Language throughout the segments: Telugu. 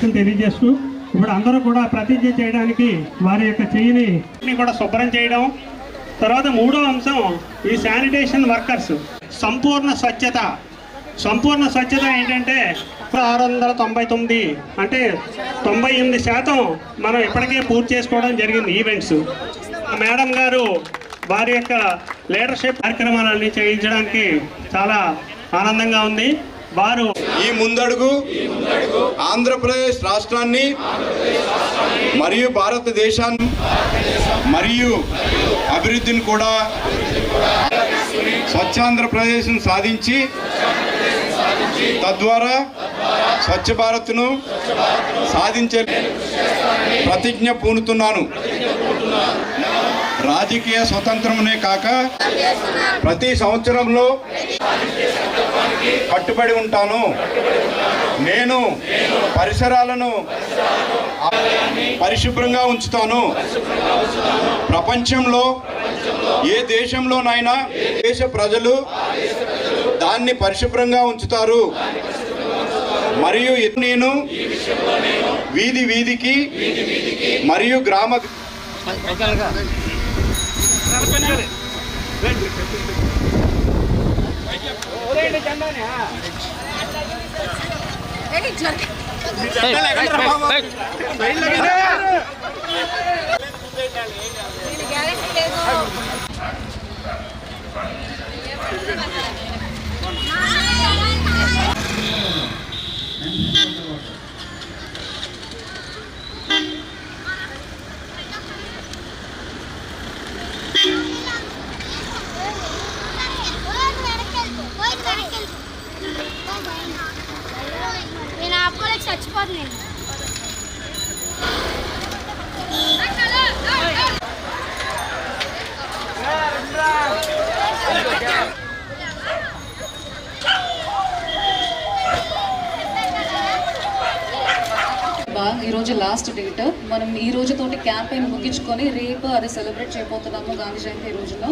శుభాకాంక్షలు తెలియజేస్తూ ఇప్పుడు అందరూ కూడా ప్రతిజ్ఞ చేయడానికి వారి యొక్క చెయ్యిని కూడా శుభ్రం చేయడం. తర్వాత మూడో అంశం ఈ శానిటేషన్ వర్కర్స్. సంపూర్ణ స్వచ్ఛత. సంపూర్ణ స్వచ్ఛత ఏంటంటే ఆరు వందల తొంభై తొమ్మిది అంటే తొంభై ఎనిమిది శాతం మనం ఇప్పటికే పూర్తి చేసుకోవడం జరిగింది ఈవెంట్స్. ఆ మేడం గారు వారి యొక్క లీడర్షిప్ కార్యక్రమాలన్నీ చేయించడానికి చాలా ఆనందంగా ఉంది. వారు ఈ ముందడుగు ఆంధ్రప్రదేశ్ రాష్ట్రాన్ని మరియు భారతదేశాన్ని మరియు అభివృద్ధిని కూడా స్వచ్ఛాంధ్రప్రదేశ్ను సాధించి తద్వారా స్వచ్ఛ భారత్ను సాధించే ప్రతిజ్ఞ పూనుతున్నాను. రాజకీయ స్వతంత్రమునే కాక ప్రతి సంవత్సరంలో కట్టుబడి ఉంటాను. నేను పరిసరాలను పరిశుభ్రంగా ఉంచుతాను. ప్రపంచంలో ఏ దేశంలోనైనా దేశ ప్రజలు దాన్ని పరిశుభ్రంగా ఉంచుతారు. మరియు నేను వీధి వీధికి మరియు గ్రామ నేను ఆపుకోలేక బాగా ఈరోజు లాస్ట్ డేట్ మనం ఈ రోజుతోటి క్యాంపెయిన్ ముగించుకొని రేపు అది సెలబ్రేట్ చేయబోతున్నాము గాంధీ జయంతి రోజులో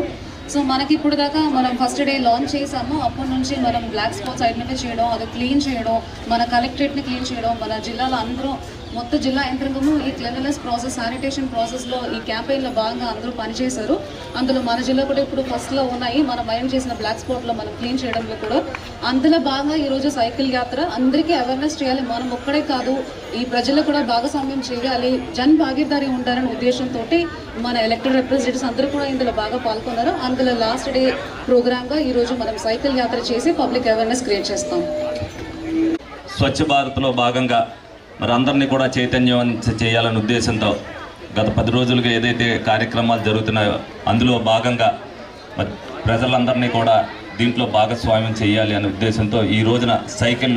సో మనకి ఇప్పుడు దాకా మనం ఫస్ట్ డే లాంచ్ చేసాము అప్పటి నుంచి మనం బ్లాక్ స్పాట్స్ ఐడెంటిఫై చేయడం అది క్లీన్ చేయడం మన కలెక్టరేట్ని క్లీన్ చేయడం మన జిల్లాలో అందరూ మొత్తం జిల్లా యంత్రాంగము ఈ క్లీన్లెస్ ప్రాసెస్ శానిటేషన్ ప్రాసెస్లో ఈ క్యాంపెయిన్లో భాగంగా అందరూ పనిచేశారు. అందులో మన జిల్లా కూడా ఇప్పుడు ఫస్ట్లో ఉన్నాయి. మనం మైండ్ చేసిన బ్లాక్ స్పాట్లో మనం క్లీన్ చేయడంలో కూడా అందులో భాగంగా ఈరోజు సైకిల్ యాత్ర. అందరికీ అవేర్నెస్ చేయాలి. మనం ఒక్కడే కాదు. ఈ ప్రజలు కూడా భాగస్వామ్యం చేయాలి. జన్ భాగీదారి ఉండాలనే ఉద్దేశంతో మన ఎలక్టెడ్ రిప్రజెంటేటివ్స్ అందరూ కూడా ఇందులో బాగా పాల్గొన్నారు. అందులో లాస్ట్ డే ప్రోగ్రామ్గా ఈరోజు మనం సైకిల్ యాత్ర చేసి పబ్లిక్ అవేర్నెస్ క్రియేట్ చేస్తాం. స్వచ్ఛ భారత్లో భాగంగా మరి అందరినీ కూడా చైతన్యం చేయాలనే ఉద్దేశంతో గత పది రోజులుగా ఏదైతే కార్యక్రమాలు జరుగుతున్నాయో అందులో భాగంగా మరి ప్రజలందరినీ కూడా దీంట్లో భాగస్వామ్యం చేయాలి అనే ఉద్దేశంతో ఈ రోజున సైకిల్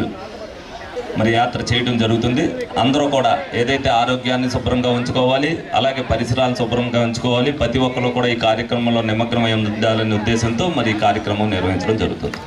మరి యాత్ర చేయడం జరుగుతుంది. అందరూ కూడా ఏదైతే ఆరోగ్యాన్ని శుభ్రంగా ఉంచుకోవాలి అలాగే పరిసరాలను శుభ్రంగా ఉంచుకోవాలి ప్రతి ఒక్కరు కూడా ఈ కార్యక్రమంలో నిమగ్నమై ఉండాలనే ఉద్దేశంతో మరి ఈ కార్యక్రమం నిర్వహించడం జరుగుతుంది.